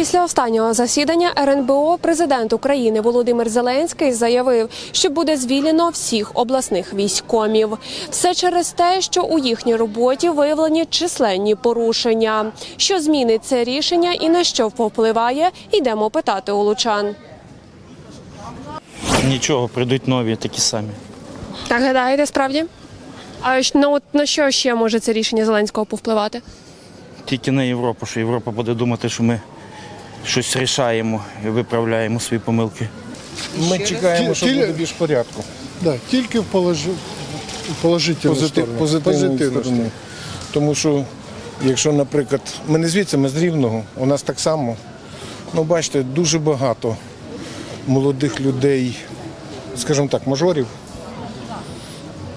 Після останнього засідання РНБО президент України Володимир Зеленський заявив, що буде звільнено всіх обласних військомів. Все через те, що у їхній роботі виявлені численні порушення. Що змінить це рішення і на що повпливає, йдемо питати у лучан. Нічого, прийдуть нові такі самі. Так гадаєте, справді? А от на що ще може це рішення Зеленського повпливати? Тільки на Європу, що Європа буде думати, що ми щось рішаємо і виправляємо свої помилки. Ми чекаємо, що буде більш порядку. Да, тільки в положи... в положительну Позитив, сторону. позитивної Позитивну сторони. Тому що, якщо, наприклад, ми не звідси, ми з Рівного, у нас так само, ну бачите, дуже багато молодих людей, скажімо так, мажорів.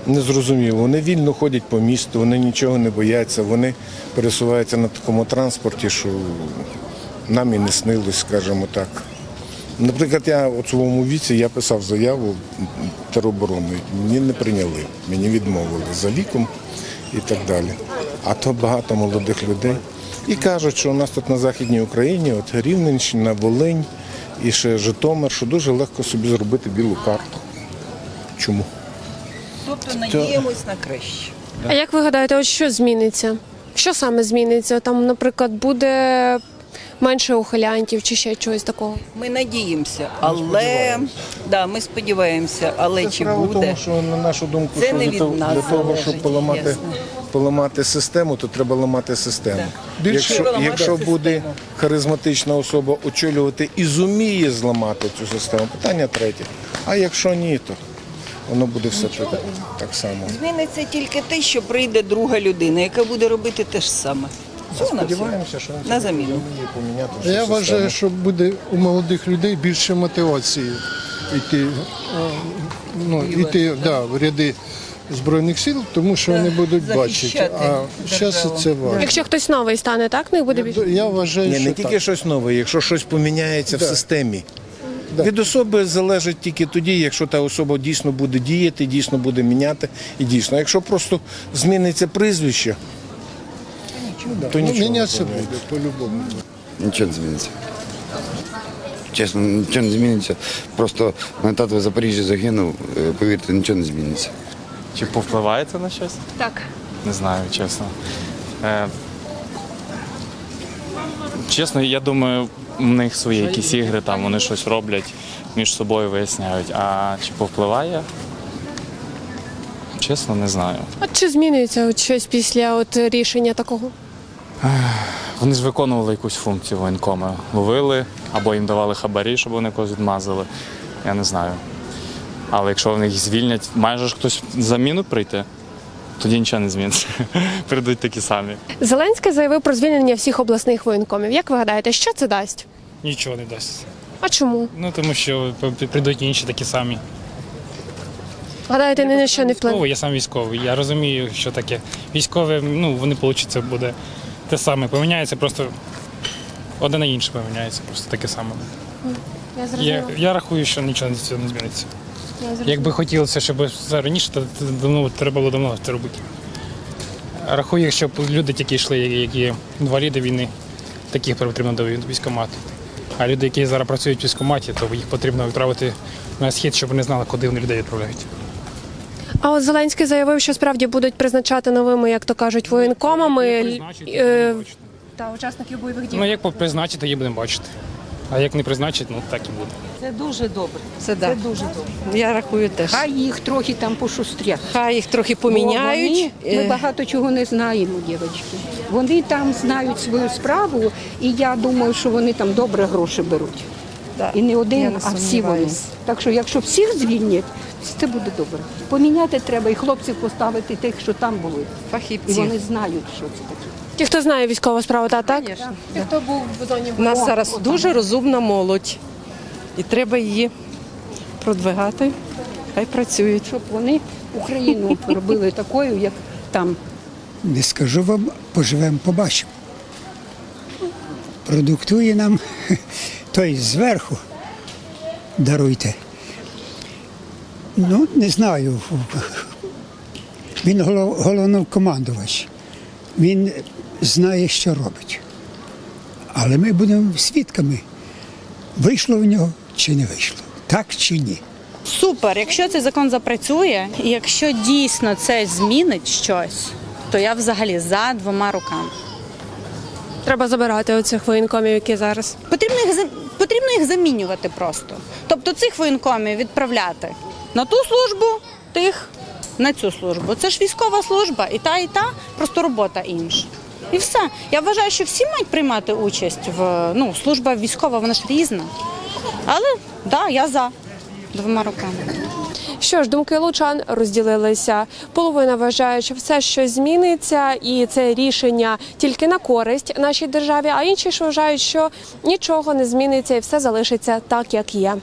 Незрозуміло. Вони вільно ходять по місту, вони нічого не бояться, вони пересуваються на такому транспорті, що нам і не снилось, скажімо так. Наприклад, я у своєму віці я писав заяву тероборони. Мені не прийняли, мені відмовили за віком і так далі. А то багато молодих людей. І кажуть, що у нас тут на Західній Україні, от Рівненщина, Волинь і ще Житомир, що дуже легко собі зробити білу карту. Чому? Тобто надіємось на краще. А як ви гадаєте, от що зміниться? Що саме зміниться? Там, наприклад, буде менше ухилянтів чи ще чогось такого? Ми надіємося, але да, ми сподіваємося, але чи Справа в буде? тому, що на нашу думку, Це що не для від того, нас для того, щоб залежить, поламати, ясно. поламати систему, то треба ламати систему. Більше Якщо, ламати якщо систему. буде харизматична особа очолювати і зуміє зламати цю систему, питання третє. А якщо ні, то воно буде все так, так само. Зміниться тільки те, що прийде друга людина, яка буде робити те ж саме. Всього на всього. Сподіваємося, що На заміну. зуміє поміняти Я систему. вважаю, що буде у молодих людей більше мотивації йти, е, ну, йти да, в ряди Збройних сил, тому що вони будуть бачити. захищати А зараз державу. це важко. Якщо хтось новий стане, так в них буде більше? Я вважаю, Ні, що не тільки так. щось нове, якщо щось поміняється в системі. Да. Від особи залежить тільки тоді, якщо та особа дійсно буде діяти, дійсно буде міняти і дійсно. Якщо просто зміниться прізвище, то Ну, нічого не мінятися буде по-любому. Нічого не зміниться. Чесно, нічого не зміниться. Просто мене тато в Запоріжжі загинув, е, повірте, нічого не зміниться. Чи повпливає це на щось? Так. Не знаю, чесно. Е, чесно, я думаю, у них свої якісь ігри, там вони щось роблять, між собою виясняють. А чи повпливає? Чесно, не знаю. От чи змінюється от щось після от рішення такого? Вони ж виконували якусь функцію воєнкома. Ловили або їм давали хабарі, щоб вони когось відмазали. Я не знаю. Але якщо вони їх звільнять, майже ж хтось заміну прийти, тоді нічого не зміниться. Прийдуть такі самі. Зеленський заявив про звільнення всіх обласних воєнкомів. Як ви гадаєте, що це дасть? Нічого не дасть. А чому? Ну тому що прийдуть інші такі самі. Гадаєте, ні на що не вплине? Я сам військовий. Я розумію, що таке. Військове, ну вони получиться буде те саме. Поміняється просто одне на інше поміняється, просто таке саме. Я Я, зрозуміла. я рахую, що нічого з цього не зміниться. Я зрозуміла. Якби хотілося, щоб це раніше, то давно треба було давно це робити. Рахую, якщо люди тільки йшли, які інваліди війни, таких потрібно до військкомату. А люди, які зараз працюють в військкоматі, то їх потрібно відправити на схід, щоб вони знали, куди вони людей відправляють. А от Зеленський заявив, що справді будуть призначати новими, як то кажуть, воєнкомами е, та учасників бойових дій. Ну, як призначить, тоді будемо бачити. А як не призначить, ну так і буде. Це дуже добре. Це, да. Це дуже добре. Я рахую теж. Хай їх трохи там пошустрять. Хай їх трохи поміняють. Вони, ми Е, багато чого не знаємо, дівчатки. Вони там знають свою справу, і я думаю, що вони там добре гроші беруть. Да. І не Я один, не а всі вони. сумніваюсь. Так що, якщо всіх звільнять, це буде добре. Поміняти треба і хлопців поставити тих, що там були. І Фахівці. вони знають, що це таке. Ті, хто знає військову справу, та так? Ті, хто був в зоні У нас зараз дуже розумна молодь. І треба її продвигати. Хай працюють. Щоб вони Україну робили такою, як там. Не скажу вам, поживемо, побачимо. Продуктує нам той зверху. Даруйте. Ну, не знаю. Він головнокомандувач. Він знає, що робить. Але ми будемо свідками, вийшло в нього чи не вийшло, так чи ні. Супер, якщо цей закон запрацює, і якщо дійсно це змінить щось, то я взагалі за двома руками. Треба забирати оцих воєнкомів, які зараз. Потрібно їх потрібно їх замінювати просто. Тобто цих воєнкомів відправляти на ту службу, тих на цю службу. Це ж військова служба, і та, і та, просто робота інша. І все. Я вважаю, що всі мають приймати участь в ну, служба військова, вона ж різна. Але так, да, я за двома руками. Що ж, думки лучан розділилися. Половина вважає, що все щось зміниться, і це рішення тільки на користь нашій державі. А інші ж вважають, що нічого не зміниться і все залишиться так, як є.